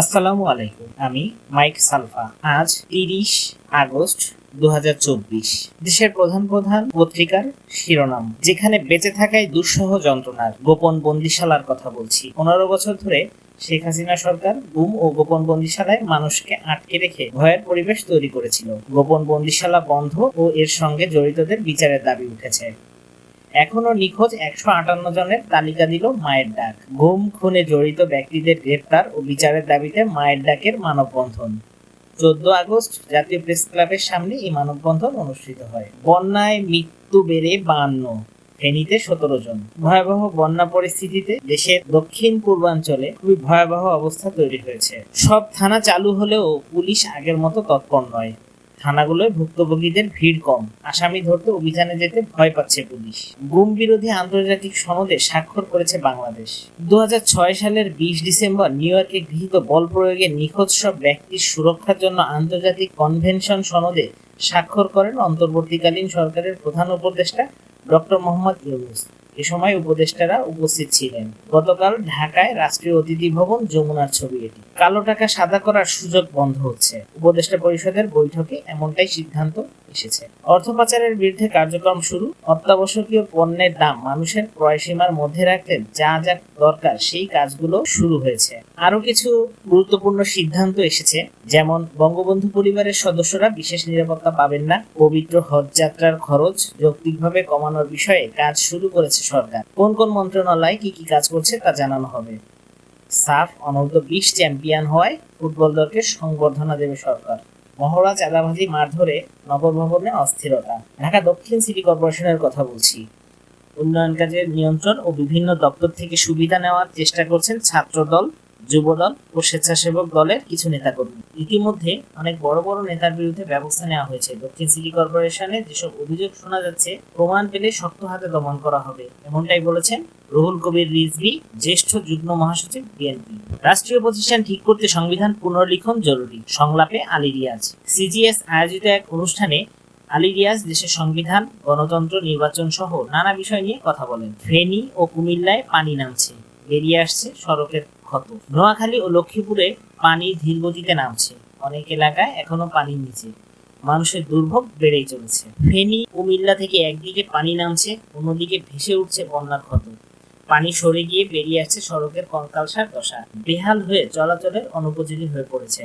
আসসালামু আলাইকুম, আমি মাইক সালফা। আজ তিরিশ আগস্ট দু দেশের প্রধান প্রধান পত্রিকার শিরোনাম, যেখানে বেঁচে থাকায় দুঃসহ যন্ত্রণার গোপন বন্দিশালার কথা বলছি। পনেরো বছর ধরে শেখ হাসিনা সরকার গুম ও গোপন বন্দিশালায় মানুষকে আটকে রেখে ভয়ের পরিবেশ তৈরি করেছিল। গোপন বন্দিশালা বন্ধ ও এর সঙ্গে জড়িতদের বিচারের দাবি উঠেছে। এখনও নিখোঁজ একশো আটান্ন জনের তালিকা দিল মায়ের ডাক। গুম খুনে জড়িত ব্যক্তিদের গ্রেপ্তার ও বিচারের দাবিতে মায়ের ডাকের মানববন্ধন। চোদ্দ আগস্ট জাতীয় প্রেস ক্লাবের সামনে এই মানববন্ধন অনুষ্ঠিত হয়। বন্যায় মৃত্যু বেড়ে বান্ন, ফেনীতে সতেরো জন। ভয়াবহ বন্যা পরিস্থিতিতে দেশের দক্ষিণ পূর্বাঞ্চলে খুবই ভয়াবহ অবস্থা তৈরি হয়েছে। সব থানা চালু হলেও পুলিশ আগের মতো তৎপর নয়। থানাগুলোয় ভুক্তভোগীদের ভিড় কম। আসামি ধরতে অভিযানে যেতে ভয় পাচ্ছে পুলিশ। গুম বিরোধী আন্তর্জাতিক সনদে স্বাক্ষর করেছে বাংলাদেশ। দু হাজার ছয় সালের বিশ ডিসেম্বর নিউ ইয়র্কে গৃহীত বল প্রয়োগে নিখোঁজ সব ব্যক্তির সুরক্ষার জন্য আন্তর্জাতিক কনভেনশন সনদে স্বাক্ষর করেন অন্তর্বর্তীকালীন সরকারের প্রধান উপদেষ্টা ডক্টর মোহাম্মদ ইউনুস। এ সময় উপদেষ্টারা উপস্থিত ছিলেন। গতকাল ঢাকায় রাষ্ট্রীয় অতিথি ভবন যমুনার ছবি এটি। কালো টাকা সাদা করার সুযোগ বন্ধ হচ্ছে। উপদেষ্টা পরিষদের বৈঠকে এমনটাই সিদ্ধান্ত এসেছে। অর্থ পাচারের বিরুদ্ধে কার্যক্রম শুরু, অত্যাবশ্যকীয় পণ্যের দাম মানুষের ক্রয় সীমার মধ্যে রাখতে যা যা দরকার সেই কাজগুলো শুরু হয়েছে। আরও কিছু গুরুত্বপূর্ণ সিদ্ধান্ত এসেছে, যেমন বঙ্গবন্ধু পরিবারের সদস্যরা বিশেষ নিরাপত্তা পাবেন না, পবিত্র হজ যাত্রার খরচ যৌক্তিকভাবে কমানোর বিষয়ে কাজ শুরু করেছে সরকার। কোন কোন মন্ত্রণালয় কি কি কাজ করছে তা জানানো হবে। সাফ অনূর্ধ্ব বিশ চ্যাম্পিয়ন হওয়ায় ফুটবল দলকে সংবর্ধনা দেবে সরকার। মহড়া চাঁদাবাজি মারধরে নগর ভবনে অস্থিরতা। ঢাকা দক্ষিণ সিটি কর্পোরেশনের কথা বলছি। উন্নয়ন কাজের নিয়ন্ত্রণ ও বিভিন্ন দপ্তর থেকে সুবিধা নেওয়ার চেষ্টা করছেন ছাত্রদল, যুবদল ও স্বেচ্ছাসেবক দলের কিছু নেতাকর্মী। ইতিমধ্যে অনেক বড় বড় নেতার বিরুদ্ধে ব্যবস্থা নেওয়া হয়েছে। দক্ষিণ সিটি কর্পোরেশনে যেসব অভিযোগ শোনা যাচ্ছে, প্রমাণ পেলে শক্ত হাতে দমন করা হবে, এমনটাই বলেছেন রুহুল কবির রিজভি, জ্যেষ্ঠ যুগ্ম মহাসচিব বিএনপি। রাষ্ট্রীয় প্রতিষ্ঠান ঠিক করতে সংবিধান পুনর্লিখন জরুরি, সংলাপে আলী রিয়াজ। সিজিএস আয়োজিত এক অনুষ্ঠানে আলী রিয়াজ দেশের সংবিধান, গণতন্ত্র, নির্বাচন সহ নানা বিষয় নিয়ে কথা বলেন। ফেনী ও কুমিল্লায় পানি নামছে, বেরিয়ে আসছে সড়কের ক্ষত। নোয়াখালী ও লক্ষ্মীপুরে পানি ধীর গতিতে নামছে, অনেক এলাকায় এখনও পানির নিচে। মানুষের দুর্ভোগ বেড়েই চলেছে। ফেনী, কুমিল্লা থেকে একদিকে পানি নামছে, অন্যদিকে ভেসে উঠছে বন্যার ক্ষত। পানি সরে গিয়ে বেরিয়ে আসছে সড়কের কঙ্কালসার দশা। বেহাল হয়ে চলাচলের অনুপযোগী হয়ে পড়েছে।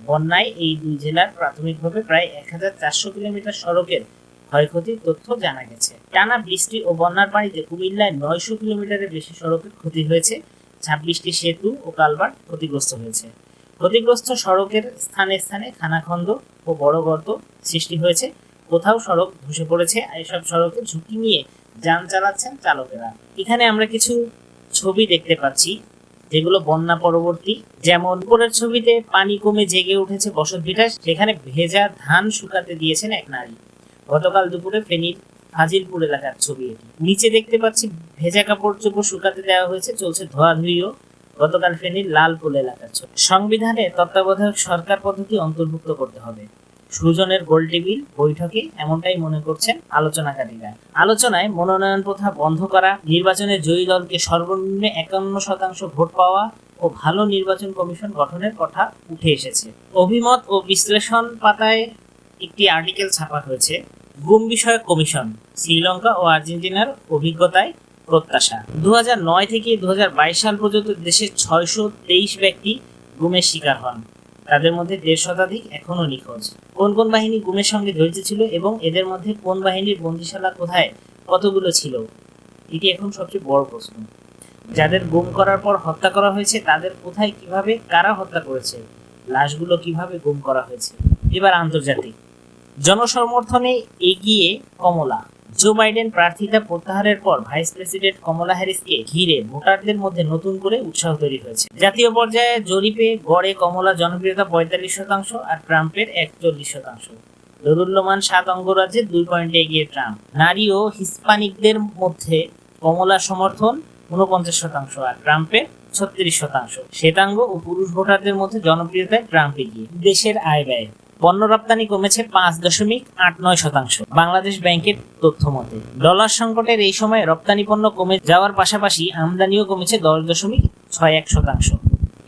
বন্যায় এই দুই জেলার প্রাথমিকভাবে প্রায় এক হাজার চারশো কিলোমিটার সড়কের ক্ষয়ক্ষতির তথ্য জানা গেছে। টানা বৃষ্টি ও বন্যার পানিতে কুমিল্লায় নয়শো কিলোমিটারের বেশি সড়কের ক্ষতি হয়েছে। ছাব্বিশটি সেতু ও কালভার্ট ক্ষতিগ্রস্ত হয়েছে। ক্ষতিগ্রস্ত সড়কের স্থানে স্থানে খানাখন্দ ও বড় গর্ত সৃষ্টি হয়েছে। কোথাও সড়ক ধসে পড়েছে। আর এসব সড়কে ঝুঁকি নিয়ে যান চালাচ্ছেন চালকেরা। এখানে আমরা কিছু ছবি দেখতে পাচ্ছি, যেগুলো বন্যা পরবর্তী। যেমন উপরের ছবিতে পানি কমে জেগে উঠেছে বসত ভিটা সেখানে ভেজা ধান শুকাতে দিয়েছেন এক নারী। গতকাল দুপুরে ফেনীর হাজিরপুর এলাকার ছবি এটি। নিচে দেখতে পাচ্ছি, ভেজা কাপড় চোপড় শুকাতে দেওয়া হয়েছে, চলছে ধোয়াধুয়িও গতকাল ফেনীর লালপুল এলাকার ছবি। সংবিধানে তত্ত্বাবধায়ক সরকার পদ্ধতি অন্তর্ভুক্ত করতে হবে। সুজনের গোল টেবিল বৈঠকে এমনটাই মনে করছেন আলোচনাকারীরা। আলোচনায় মনোনয়ন প্রথা বন্ধ করা, নির্বাচনে জয়ী দলকে সর্বনিম্ন একান্ন শতাংশ ভোট পাওয়া ও ভালো নির্বাচন কমিশন গঠনের কথা উঠে এসেছে। অভিমত ও বিশ্লেষণ পাতায় একটি আর্টিকেল ছাপা হয়েছে, গুম বিষয়ক কমিশন, শ্রীলঙ্কা ও আর্জেন্টিনার অভিজ্ঞতায় প্রত্যাশা। দু হাজার নয় থেকে দু হাজার বাইশ সাল পর্যন্ত দেশের ছয়শো তেইশ ব্যক্তি গুমের শিকার হন। তাদের মধ্যে দেড় শতাধিক এখনও নিখোঁজ। কোন কোন বাহিনী গুমের সঙ্গে জড়িত ছিল এবং এদের মধ্যে কোন বাহিনীর বন্দিশালা কোথায়, কতগুলো ছিল, এটি এখন সবচেয়ে বড় প্রশ্ন। যাদের গুম করার পর হত্যা করা হয়েছে, তাদের কোথায় কীভাবে, কারা হত্যা করেছে, লাশগুলো কীভাবে গুম করা হয়েছে? এবার আন্তর্জাতিক। জনসমর্থনে এগিয়ে কমলা। জো বাইডেন প্রার্থিতা প্রত্যাহারের পর ভাইস প্রেসিডেন্ট কমলা হ্যারিসকে ঘিরে ভোটারদের মধ্যে নতুন করে উৎসাহ তৈরি হয়েছে। জাতীয় পর্যায়ে জরিপে গড়ে কমলা জনপ্রিয়তা পঁয়তাল্লিশ শতাংশ আর ট্রাম্পের একচল্লিশ শতাংশ। দরুল্যমান সাত অঙ্গরাজ্যে দুই পয়েন্টে এগিয়ে ট্রাম্প। নারী ও হিসপানিকদের মধ্যে কমলা সমর্থন উনপঞ্চাশ শতাংশ আর ট্রাম্পের ছত্রিশ শতাংশ। শ্বেতাঙ্গ ও পুরুষ ভোটারদের মধ্যে জনপ্রিয়তায় ট্রাম্প এগিয়ে। দেশের আয় ব্যয়। পণ্য রপ্তানি কমেছে পাঁচ দশমিক আট নয় শতাংশ। বাংলাদেশ ব্যাংকের তথ্য মতে, ডলার সংকটের এই সময় রপ্তানি পণ্য কমে যাওয়ার পাশাপাশি আমদানিও কমেছে দশ দশমিক ছয় এক শতাংশ।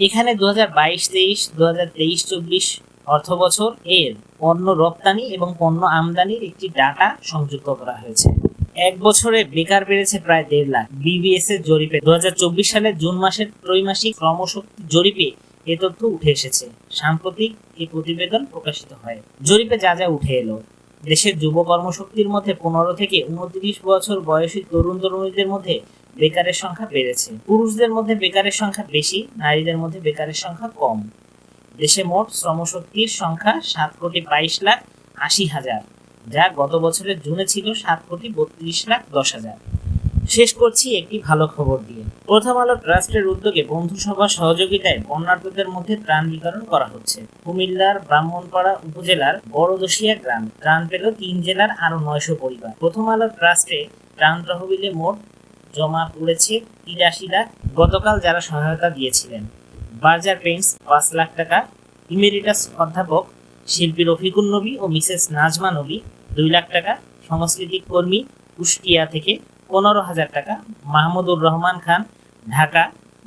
এখানে দু হাজার বাইশ, তেইশ দু হাজার তেইশ, চব্বিশ অর্থ বছর এর পণ্য রপ্তানি এবং পণ্য আমদানির একটি ডাটা সংযুক্ত করা হয়েছে। এক বছরে বেকার বেড়েছে প্রায় দেড় লাখ। বিবিএস এর জরিপে দু সালের জুন মাসের ত্রৈমাসিক শ্রমশক্তি জরিপে এ তথ্য উঠে এসেছে। সাম্প্রতিক এই প্রতিবেদন প্রকাশিত হয়। জরিপে যা যা উঠে এলো, দেশের যুব কর্মশক্তির মধ্যে পনেরো থেকে উনত্রিশ বছর বয়সী তরুণ তরুণীদের মধ্যে বেকারের সংখ্যা বেড়েছে। পুরুষদের মধ্যে বেকারের সংখ্যা বেশি, নারীদের মধ্যে বেকারের সংখ্যা কম। দেশে মোট শ্রমশক্তির সংখ্যা সাত কোটি বাইশ লাখ আশি হাজার, যা গত বছরের জুনে ছিল সাত কোটি বত্রিশ লাখ দশ হাজার। শেষ করছি একটি ভালো খবর দিয়ে। প্রথম আলো ট্রাস্টের উদ্যোগে বন্ধুসভা সহযোগিতায় বন্যার্তদের মধ্যে ত্রাণ বিতরণ করা হচ্ছে। কুমিল্লার ব্রাহ্মণপাড়া উপজেলার বড়দশিয়া গ্রাম। ত্রাণ পেল তিন জেলার আরও নয়শো পরিবার। প্রথম আলো ট্রাস্টে ত্রাণ তহবিলে মোট জমা পড়েছে তিরাশি লাখ। গতকাল যারা সহায়তা দিয়েছিলেন। বার্জার পেইন্টস পাঁচ লাখ টাকা। ইমেরিটাস অধ্যাপক শিল্পী রফিকুল নবী ও মিসেস নাজমা নবী দুই লাখ টাকা। সাংস্কৃতিক কর্মী কুষ্টিয়া থেকে পনেরো হাজার টাকা। মাহমুদুর রহমান খান ঢাকা,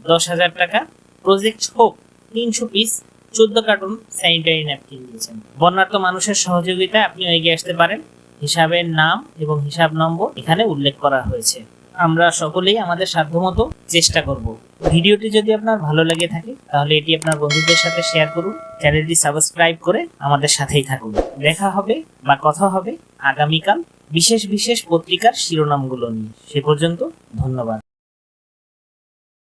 দশ হাজার টাকা। প্রজেক্ট হোপ তিনশো পিস চোদ্দ কার্টুন স্যানিটারি ন্যাপকিন দিয়েছেন। বন্যার্ত মানুষের সহযোগিতায় আপনি এগিয়ে আসতে পারেন। হিসাবের নাম এবং হিসাব নম্বর এখানে উল্লেখ করা হয়েছে। আমরা সকলেই আমাদের সাধ্যমতো চেষ্টা করব। ভিডিওটি যদি আপনার ভালো লেগে থাকে, তাহলে এটি আপনার বন্ধুদের সাথে শেয়ার করুন। চ্যানেলটি সাবস্ক্রাইব করে আমাদের সাথেই থাকুন। দেখা হবে বা কথা হবে আগামীকাল বিশেষ বিশেষ পত্রিকার শিরোনামগুলো নিয়ে। সে পর্যন্ত ধন্যবাদ।